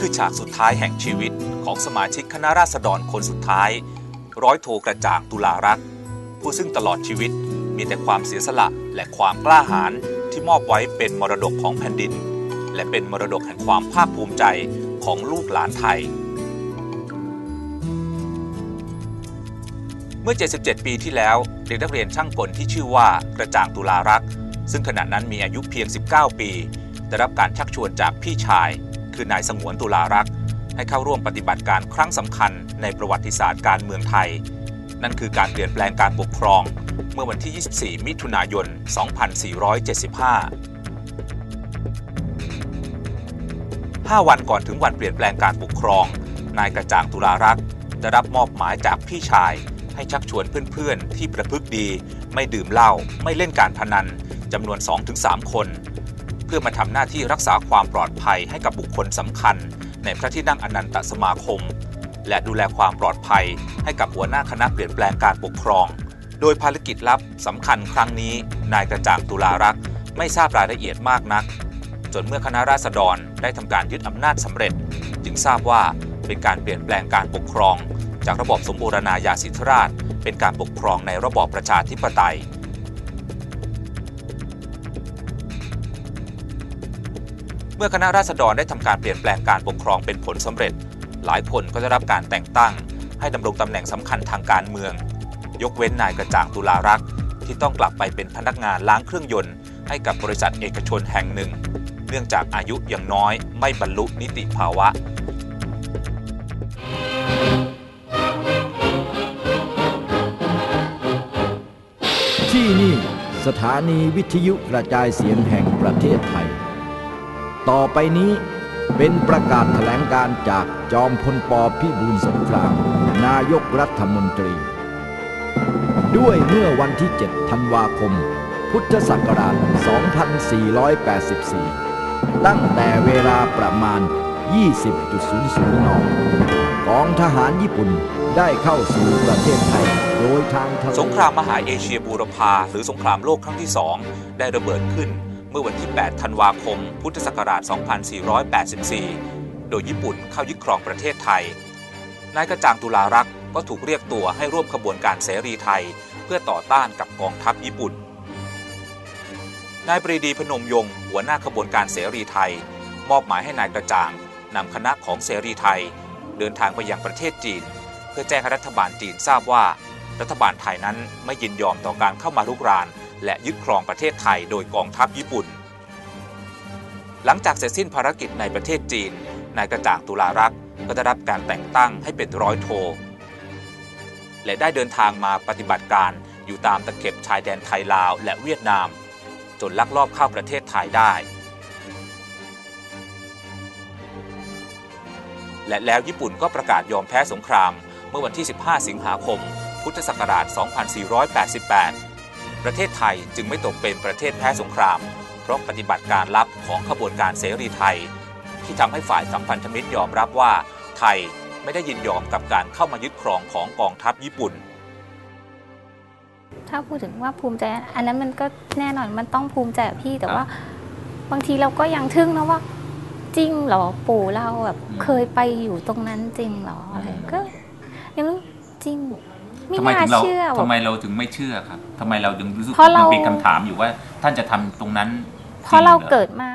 คือฉากสุดท้ายแห่งชีวิตของสมาชิกคณะราษฎรคนสุดท้าย ร้อยโทกระจ่างตุลารักษ์ผู้ซึ่งตลอดชีวิตมีแต่ความเสียสละและความกล้าหาญที่มอบไว้เป็นมรดกของแผ่นดิน และเป็นมรดกแห่งความภาคภูมิใจของลูกหลานไทย เมื่อ 77 ปีที่แล้วเด็กนักเรียนช่างกลที่ชื่อว่ากระจ่างตุลารักษ์ซึ่งขณะนั้นมีอายุเพียง 19 ปี ได้รับการชักชวนจากพี่ชาย คือนายสงวนตุลารักษ์ให้เข้าร่วมปฏิบัติการครั้งสำคัญในประวัติศาสตร์การเมืองไทย นั่นคือการเปลี่ยนแปลงการปกครอง เมื่อวันที่ 24 มิถุนายน 2475 5 วันก่อนถึงวันเปลี่ยนแปลงการปกครอง นายกระจ่างตุลารักษ์ได้รับมอบหมายจากพี่ชาย ให้ชักชวนเพื่อนๆ ที่ประพฤกดี ไม่ดื่มเหล้าไม่เล่นการพนันจำนวน 2-3 คน พื่อมาทำหน้าที่รักษาความปลอดภัยให้กับบุคคลสำคัญ ในพระที่นั่งอนันตสมาคม และดูแลความปลอดภัย ให้กับหัวหน้าคณะเปลี่ยนแปลงการปกครอง โดยภารกิจลับสำคัญครั้งนี้ นายกระจ่างตุลารักษ์ไม่ทราบรายละเอียดมากนัก จนเมื่อคณะราษฎรได้ทำการยึดอำนาจสำเร็จ จึงทราบว่าเป็นการเปลี่ยนแปลงการปกครอง จากระบอบสมบูรณาญาสิทธิราช เป็นการปกครองในระบอบประชาธิปไตย มื่อคณะราษฎรได้ทำการเปลี่ยนแปลงการปกครองเป็นผลสำเร็จ หลายคนก็ได้รับการแต่งตั้ง ให้ดำรงตำแหน่งสำคัญทางการเมือง ยกเว้นนายกระจ่างตุลารักษ์ที่ต้องกลับไปเป็นพนักงานล้างเครื่องยนต์ ให้กับบริษัทเอกชนแห่งหนึ่ง เนื่องจากอายุยังน้อยไม่บรรลุนิติภาวะที่นี่สถานีวิทยุกระจายเสียงแห่งประเทศไทย ต่อไปนี้เป็นประกาศแถลงการจากจอมพลปพิบูลสงคราม นายกรัฐมนตรี ด้วยเมื่อวันที่ 7 ธันวาคม พุทธศักราช 2484 ตั้งแต่เวลาประมาณ 20.00 น กองทหารญี่ปุ่นได้เข้าสู่ประเทศไทย โดยทางสงครามมหาเอเชียบูรพาหรือสงครามโลกครั้งที่2ได้ระเบิดขึ้น เมื่อวันที่ 8 ธันวาคม พุทธศักราช 2484 โดยญี่ปุ่นเข้ายึดครองประเทศไทย นายกระจ่างตุลารักษ์ก็ถูกเรียกตัวให้ร่วมขบวนการเสรีไทย เพื่อต่อต้านกับกองทัพญี่ปุ่น นายปรีดีพนมยงค์หัวหน้าขบวนการเสรีไทย มอบหมายให้นายกระจ่างนำคณะของเสรีไทย เดินทางไปยังประเทศจีน เพื่อแจ้งให้รัฐบาลจีนทราบว่า รัฐบาลไทยนั้นไม่ยินยอมต่อการเข้ามาลุกราน และยึดครองประเทศไทยโดยกองทัพญี่ปุ่น หลังจากเสร็จสิ้นภารกิจในประเทศจีน นายกระจ่างตุลารักษ์ก็ได้รับการแต่งตั้งให้เป็นร้อยโท และได้เดินทางมาปฏิบัติการอยู่ตามตะเข็บชายแดนไทยลาวและเวียดนาม จนลักลอบเข้าประเทศไทยได้ และแล้วญี่ปุ่นก็ประกาศยอมแพ้สงครามเมื่อวันที่ 15 สิงหาคม พุทธศักราช 2488 ประเทศไทยจึงไม่ตกเป็นประเทศแพ้สงคราม เพราะปฏิบัติการลับของขบวนการเสรีไทย ที่ทำให้ฝ่ายสัมพันธมิตรยอมรับว่า ไทยไม่ได้ยินยอมกับการเข้ามายึดครองของกองทัพญี่ปุ่น ถ้าพูดถึงว่าภูมิใจ อันนั้นมันก็แน่นอนมันต้องภูมิใจอะพี่แต่ครับว่า บางทีเราก็ยังทึ่งนะว่าจริงเหรอปู่เราแบบอืมเคยไปอยู่ตรงนั้นจริงเหรออะไรอืมก็ยังรู้จริง ไม่ทำไมน่าถึงเราเชื่อทำไมเราถึงไม่เชื่อครับทำไมเราถึงรู้สึกเพราะเรามันเป็นคำถามอยู่ว่าท่านจะทำตรงนั้นเพราะจงเราหอ เกิดมา